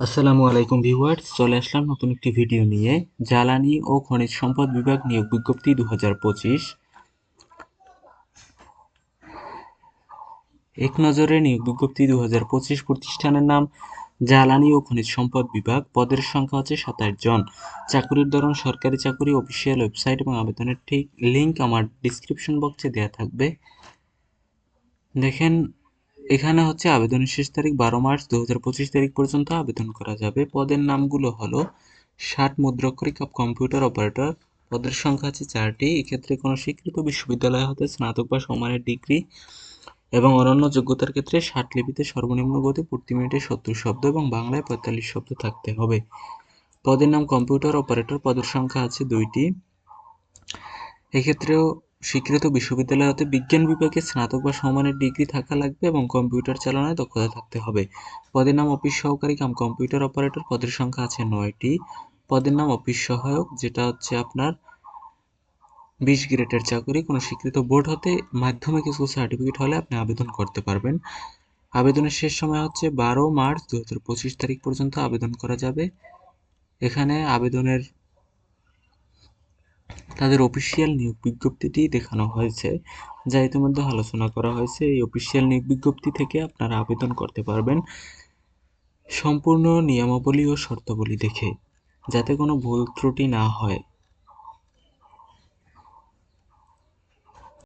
আসসালামু আলাইকুম ভিউয়ার্স, চলে আসলাম নতুন একটি ভিডিও নিয়ে। জ্বালানি ও খনিজ সম্পদ বিভাগ নিয়োগ বিজ্ঞপ্তি দু এক নজরে নিয়োগ বিজ্ঞপ্তি দুহাজার পঁচিশ প্রতিষ্ঠানের নাম, জ্বালানি ও খনিজ সম্পদ বিভাগ। পদের সংখ্যা হচ্ছে সাতাশ জন। চাকুরির ধরন সরকারি চাকুরি, অফিসিয়াল ওয়েবসাইট এবং আবেদনের ঠিক লিঙ্ক আমার ডিসক্রিপশন বক্সে দেওয়া থাকবে। দেখেন এখানে হচ্ছে আবেদনের শেষ তারিখ বারো মার্চ দু হাজার পঁচিশ তারিখ পর্যন্ত আবেদন করা যাবে। পদের নামগুলো হলো ষাট মুদ্রাক্ষরিক কম্পিউটার অপারেটর। পদের সংখ্যা আছে চারটি। এক্ষেত্রে কোনো স্বীকৃত বিশ্ববিদ্যালয় হতে স্নাতক বা সমানের ডিগ্রি এবং অন্যান্য যোগ্যতার ক্ষেত্রে ষাট লিপিতে সর্বনিম্ন গতি, প্রতি মিনিটে সত্তর শব্দ এবং বাংলায় পঁয়তাল্লিশ শব্দ থাকতে হবে। পদের নাম কম্পিউটার অপারেটর। পদের সংখ্যা আছে দুইটি। এক্ষেত্রেও স্বীকৃত বিশ্ববিদ্যালয় হতে বিজ্ঞান বিভাগে স্নাতক বা সমানের ডিগ্রি থাকা লাগবে এবং কম্পিউটার চালনায় দক্ষতা থাকতে হবে। পদের নাম অফিস সহকারী কাম কম্পিউটার অপারেটর। পদের সংখ্যা আছে নয়টি। পদের নাম অফিস সহায়ক, যেটা হচ্ছে আপনার বিশ গ্রেডের চাকরি। কোনো স্বীকৃত বোর্ড হতে মাধ্যমিক স্কুল সার্টিফিকেট হলে আপনি আবেদন করতে পারবেন। আবেদনের শেষ সময় হচ্ছে বারো মার্চ দু হাজার পঁচিশ তারিখ পর্যন্ত আবেদন করা যাবে। এখানে আবেদনের তাদের অফিসিয়াল নিয়োগ বিজ্ঞপ্তিটি দেখানো হয়েছে। যা ইতিমধ্যে আলোচনা করা হয়েছে। এই অফিসিয়াল নিয়োগ বিজ্ঞপ্তি থেকে আপনারা আবেদন করতে পারবেন সম্পূর্ণ নিয়মাবলী ও শর্তাবলী দেখে। যাতে কোনো ভুল ত্রুটি না হয়।